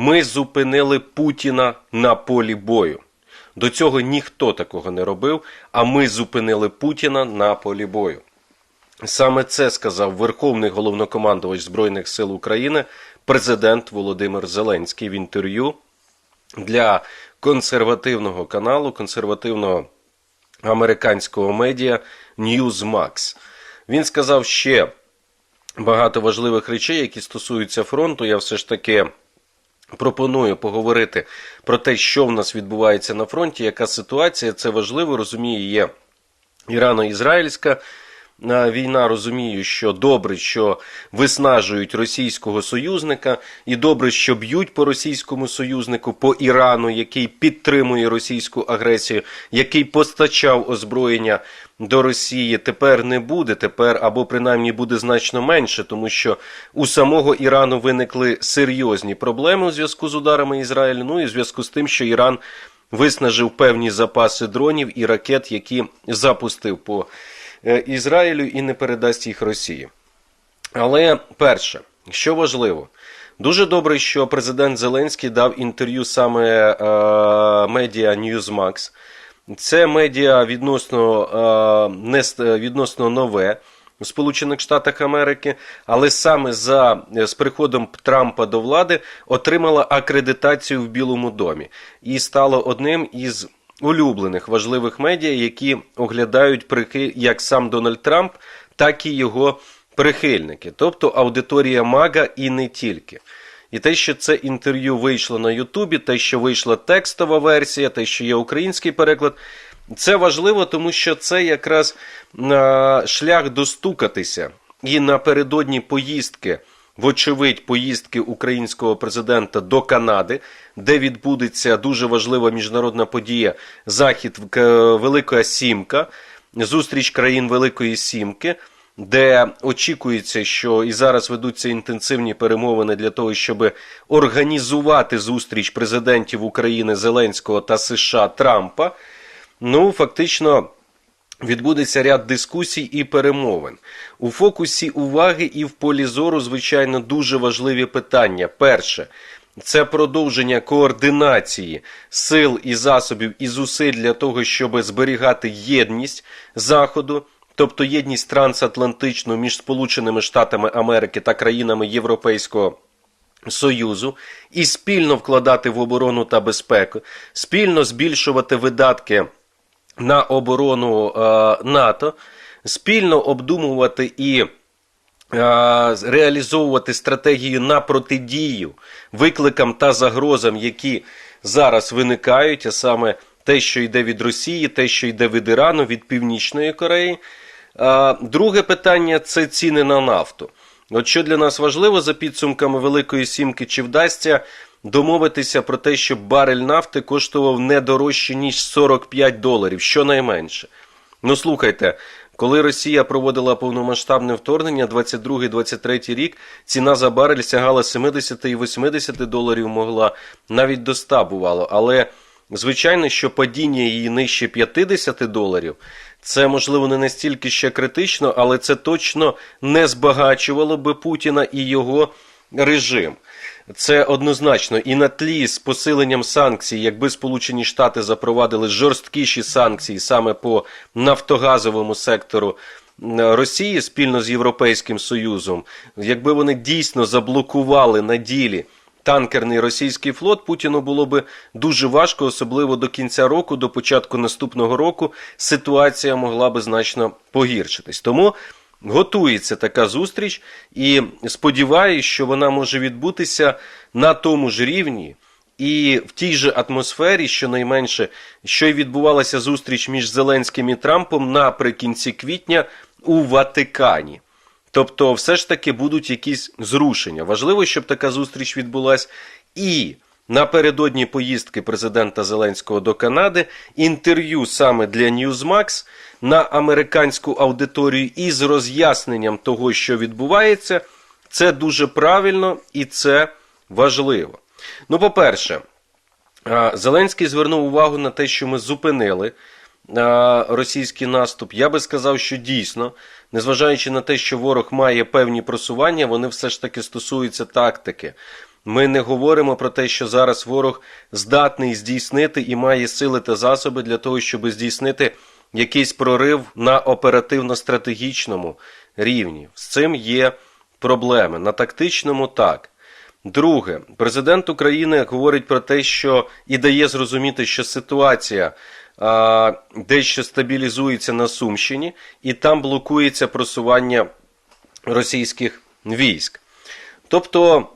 Ми зупинили Путіна на полі бою. До цього ніхто такого не робив, а ми зупинили Путіна на полі бою. Саме це сказав Верховний головнокомандувач Збройних сил України, президент Володимир Зеленський в інтерв'ю для консервативного каналу, консервативного американського медіа Newsmax. Він сказав ще багато важливих речей, які стосуються фронту. Я все ж таки пропоную поговорити про те, що в нас відбувається на фронті, яка ситуація. Це важливо, розуміє, є ірано-ізраїльська. Війна розумію, що добре, що виснажують російського союзника, і добре, що б'ють по російському союзнику, по Ірану, який підтримує російську агресію, який постачав озброєння до Росії. Тепер не буде. Тепер або принаймні буде значно менше, тому що у самого Ірану виникли серйозні проблеми у зв'язку з ударами Ізраїлю. Ну і в зв'язку з тим, що Іран виснажив певні запаси дронів і ракет, які запустив по Ізраїлю і не передасть їх Росії. Але перше, що важливо, дуже добре, що президент Зеленський дав інтерв'ю саме е, медіа Newsmax. Це медіа відносно, е, не, е, відносно нове у Сполучених Штатах Америки, але саме за е, з приходом Трампа до влади отримала акредитацію в Білому домі і стало одним із улюблених важливих медіа, які оглядають прихи як сам Дональд Трамп, так і його прихильники, тобто аудиторія Мага і не тільки. І те, що це інтерв'ю вийшло на Ютубі, те, що вийшла текстова версія, те, що є український переклад, це важливо, тому що це якраз шлях достукатися і напередодні поїздки. Вочевидь, поїздки українського президента до Канади, де відбудеться дуже важлива міжнародна подія Захід Велика Сімка, зустріч країн Великої Сімки, де очікується, що і зараз ведуться інтенсивні перемовини для того, щоб організувати зустріч президентів України Зеленського та США Трампа. Ну, фактично. Відбудеться ряд дискусій і перемовин. У фокусі уваги і в полі зору, звичайно, дуже важливі питання. Перше це продовження координації сил і засобів і зусиль для того, щоб зберігати єдність Заходу, тобто єдність трансатлантичну між Сполученими Штатами Америки та країнами Європейського. Союзу і спільно вкладати в оборону та безпеку, спільно збільшувати видатки на оборону е, НАТО, спільно обдумувати і е, реалізовувати стратегію на протидію викликам та загрозам, які зараз виникають, а саме те, що йде від Росії, те, що йде від Ірану, від Північної Кореї. Е, Друге питання це ціни на нафту. От що для нас важливо за підсумками Великої Сімки, чи вдасться домовитися про те, щоб барель нафти коштував не дорожче, ніж 45 доларів, щонайменше. Ну слухайте, коли Росія проводила повномасштабне вторгнення 22-23 рік, ціна за барель сягала 70 і 80 доларів могла, навіть до 100 бувало. Але звичайно, що падіння її нижче 50 доларів, це можливо не настільки ще критично, але це точно не збагачувало би Путіна і його режим. Це однозначно і на тлі з посиленням санкцій, якби Сполучені Штати запровадили жорсткіші санкції саме по нафтогазовому сектору Росії спільно з Європейським Союзом, якби вони дійсно заблокували на ділі танкерний російський флот, Путіну було би дуже важко, особливо до кінця року, до початку наступного року, ситуація могла би значно погіршитись. Тому готується така зустріч, і сподіваюся, що вона може відбутися на тому ж рівні. І в тій же атмосфері, щонайменше, що й відбувалася зустріч між Зеленським і Трампом наприкінці квітня у Ватикані. Тобто, все ж таки будуть якісь зрушення. Важливо, щоб така зустріч відбулась. І напередодні поїздки президента Зеленського до Канади інтерв'ю саме для Newsmax на американську аудиторію із роз'ясненням того, що відбувається. Це дуже правильно і це важливо. Ну, по-перше, Зеленський звернув увагу на те, що ми зупинили російський наступ. Я би сказав, що дійсно, незважаючи на те, що ворог має певні просування, вони все ж таки стосуються тактики. Ми не говоримо про те, що зараз ворог здатний здійснити і має сили та засоби для того, щоб здійснити якийсь прорив на оперативно-стратегічному рівні. З цим є проблеми. На тактичному так. Друге, президент України говорить про те, що і дає зрозуміти, що ситуація а, дещо стабілізується на Сумщині, і там блокується просування російських військ. Тобто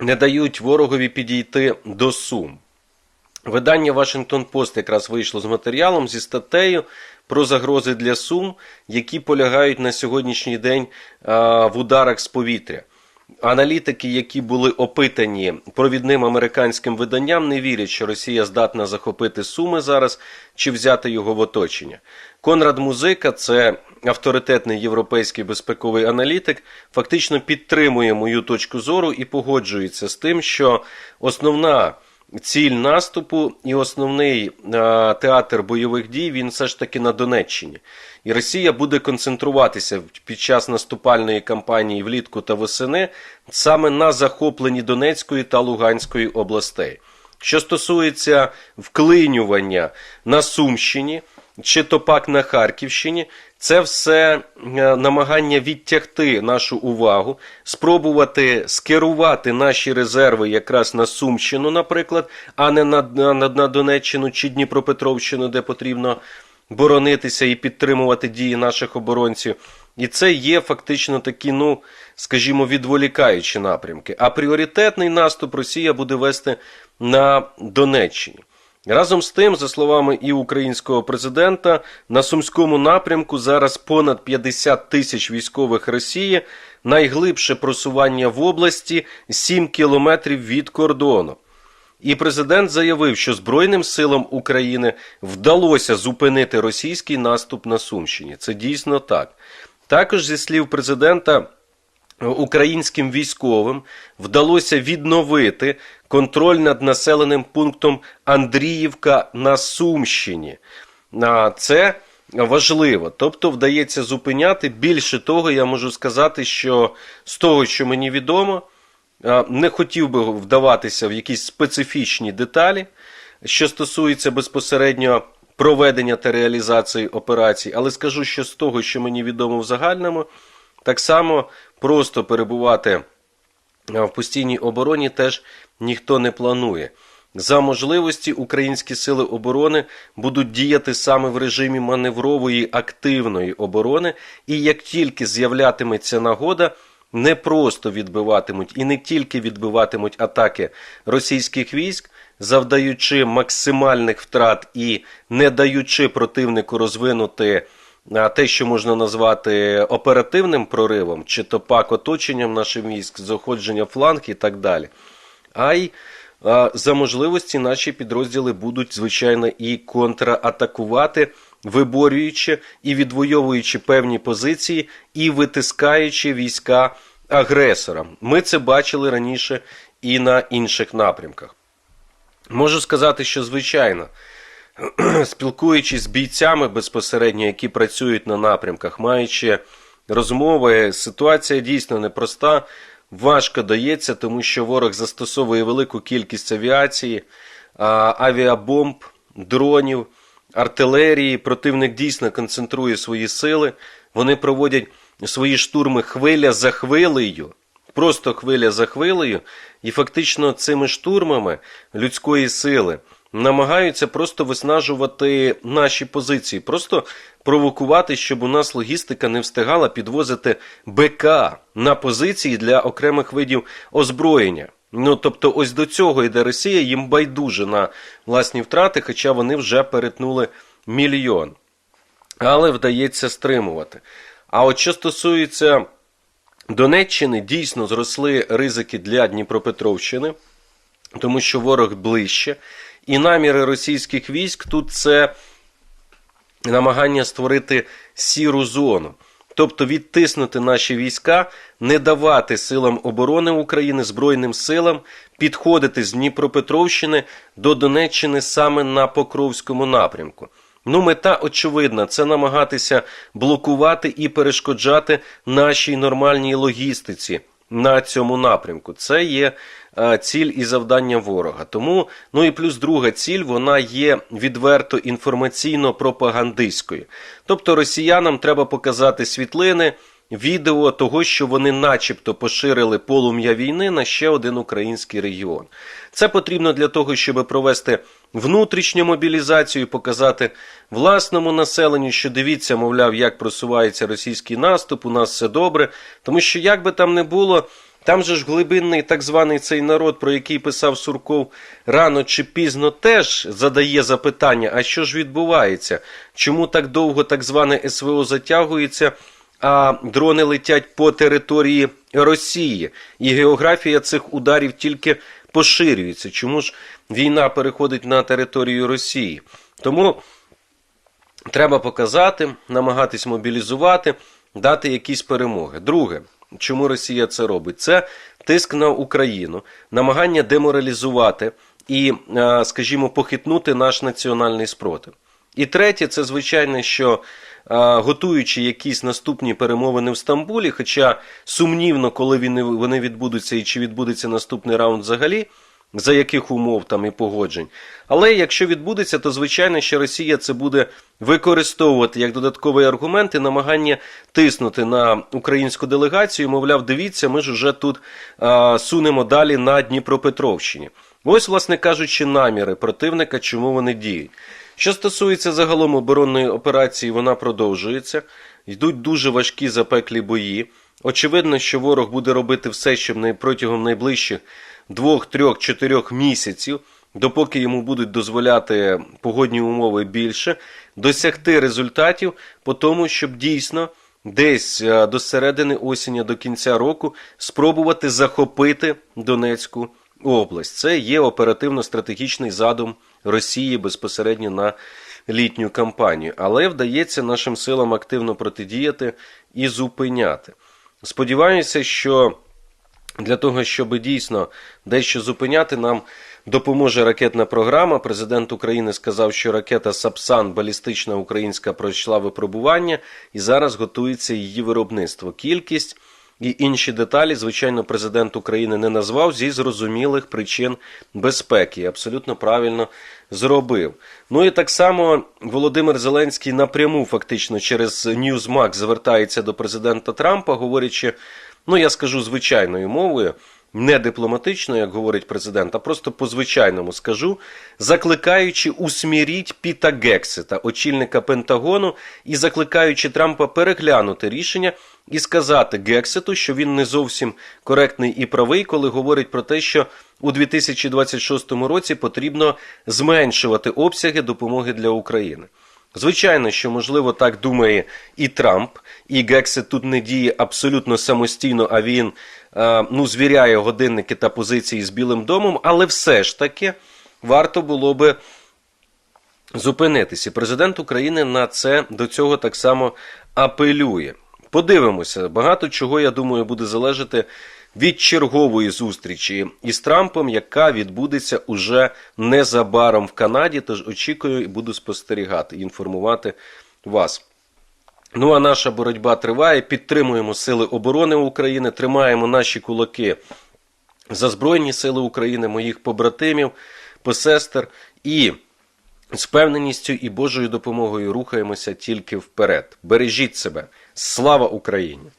не дають ворогові підійти до Сум. Видання Вашингтон Пост якраз вийшло з матеріалом зі статтею про загрози для Сум, які полягають на сьогоднішній день в ударах з повітря. Аналітики, які були опитані провідним американським виданням, не вірять, що Росія здатна захопити Суми зараз чи взяти його в оточення. Конрад Музика, це авторитетний європейський безпековий аналітик, фактично підтримує мою точку зору і погоджується з тим, що основна ціль наступу і основний а, театр бойових дій він все ж таки на Донеччині. І Росія буде концентруватися під час наступальної кампанії влітку та восени саме на захопленні Донецької та Луганської областей. Що стосується вклинювання на Сумщині чи то пак на Харківщині, це все е, намагання відтягти нашу увагу, спробувати скерувати наші резерви якраз на Сумщину, наприклад, а не на, на, на Донеччину чи Дніпропетровщину, де потрібно боронитися і підтримувати дії наших оборонців. І це є фактично такі, ну скажімо, відволікаючі напрямки. А пріоритетний наступ Росія буде вести на Донеччині. Разом з тим, за словами і українського президента, на сумському напрямку зараз понад 50 тисяч військових Росії, найглибше просування в області 7 кілометрів від кордону. І президент заявив, що Збройним силам України вдалося зупинити російський наступ на Сумщині. Це дійсно так. Також, зі слів президента, українським військовим вдалося відновити контроль над населеним пунктом Андріївка на Сумщині. Це важливо. Тобто вдається зупиняти. Більше того, я можу сказати, що з того, що мені відомо, не хотів би вдаватися в якісь специфічні деталі, що стосується безпосередньо проведення та реалізації операцій, але скажу, що з того, що мені відомо в загальному, так само просто перебувати в постійній обороні теж ніхто не планує. За можливості українські сили оборони будуть діяти саме в режимі маневрової активної оборони, і як тільки з'являтиметься нагода, не просто відбиватимуть і не тільки відбиватимуть атаки російських військ, завдаючи максимальних втрат і не даючи противнику розвинути те, що можна назвати оперативним проривом, чи то пак оточенням наших військ, заходження фланг і так далі. А й за можливості наші підрозділи будуть, звичайно, і контратакувати, виборюючи і відвоюючи певні позиції, і витискаючи війська агресора. Ми це бачили раніше і на інших напрямках. Можу сказати, що звичайно. спілкуючись з бійцями безпосередньо, які працюють на напрямках, маючи розмови, ситуація дійсно непроста, важко дається, тому що ворог застосовує велику кількість авіації, авіабомб, дронів, артилерії. Противник дійсно концентрує свої сили. Вони проводять свої штурми хвиля за хвилею. Просто хвиля за хвилею, і фактично цими штурмами людської сили намагаються просто виснажувати наші позиції, просто провокувати, щоб у нас логістика не встигала підвозити БК на позиції для окремих видів озброєння. Ну, тобто, ось до цього йде Росія, їм байдуже на власні втрати, хоча вони вже перетнули мільйон. Але вдається стримувати. А от що стосується Донеччини, дійсно зросли ризики для Дніпропетровщини, тому що ворог ближче. І наміри російських військ тут це намагання створити сіру зону. Тобто відтиснути наші війська, не давати силам оборони України, Збройним силам підходити з Дніпропетровщини до Донеччини саме на Покровському напрямку. Ну, мета очевидна, це намагатися блокувати і перешкоджати нашій нормальній логістиці на цьому напрямку. Це є ціль і завдання ворога. Тому, ну і плюс друга ціль, вона є відверто інформаційно-пропагандистською. Тобто росіянам треба показати світлини. Відео того, що вони начебто поширили полум'я війни на ще один український регіон. Це потрібно для того, щоб провести внутрішню мобілізацію, показати власному населенню, що дивіться, мовляв, як просувається російський наступ, у нас все добре. Тому що як би там не було, там же ж глибинний так званий цей народ, про який писав Сурков, рано чи пізно теж задає запитання: а що ж відбувається? Чому так довго так зване СВО затягується? а дрони летять по території Росії, і географія цих ударів тільки поширюється. Чому ж війна переходить на територію Росії? Тому треба показати, намагатись мобілізувати, дати якісь перемоги. Друге, чому Росія це робить? Це тиск на Україну, намагання деморалізувати і, е, скажімо, похитнути наш національний спротив. І третє, це звичайно, що готуючи якісь наступні перемовини в Стамбулі, хоча сумнівно, коли вони відбудуться і чи відбудеться наступний раунд взагалі, за яких умов там і погоджень. Але якщо відбудеться, то звичайно, що Росія це буде використовувати як додатковий аргумент і намагання тиснути на українську делегацію. Мовляв, дивіться, ми ж уже тут а, сунемо далі на Дніпропетровщині. Ось, власне кажучи, наміри противника, чому вони діють. Що стосується загалом оборонної операції, вона продовжується. Йдуть дуже важкі запеклі бої. Очевидно, що ворог буде робити все, щоб протягом найближчих двох, трьох, чотирьох місяців, допоки йому будуть дозволяти погодні умови більше, досягти результатів по тому, щоб дійсно десь е, до середини осені, до кінця року спробувати захопити Донецьку область. Це є оперативно-стратегічний задум Росії безпосередньо на літню кампанію. Але вдається нашим силам активно протидіяти і зупиняти. Сподіваюся, що для того, щоб дійсно дещо зупиняти, нам допоможе ракетна програма. Президент України сказав, що ракета Сапсан балістична українська пройшла випробування і зараз готується її виробництво. Кількість і інші деталі, звичайно, президент України не назвав зі зрозумілих причин безпеки. Абсолютно правильно зробив. Ну і так само Володимир Зеленський напряму, фактично, через Newsmax звертається до президента Трампа, говорячи, ну я скажу звичайною мовою. Не дипломатично, як говорить президент, а просто по-звичайному скажу, закликаючи усміріть Піта Гексета, очільника Пентагону, і закликаючи Трампа переглянути рішення і сказати Гексету, що він не зовсім коректний і правий, коли говорить про те, що у 2026 році потрібно зменшувати обсяги допомоги для України. Звичайно, що можливо так думає і Трамп, і Гексет тут не діє абсолютно самостійно, а він е, ну, звіряє годинники та позиції з Білим домом, але все ж таки варто було би зупинитися. Президент України на це до цього так само апелює. Подивимося, багато чого, я думаю, буде залежати від чергової зустрічі із Трампом, яка відбудеться уже незабаром в Канаді. Тож очікую і буду спостерігати, і інформувати вас. Ну а наша боротьба триває. Підтримуємо Сили оборони України, тримаємо наші кулаки за Збройні Сили України, моїх побратимів, посестер і з впевненістю і Божою допомогою рухаємося тільки вперед. Бережіть себе. Слава Україні!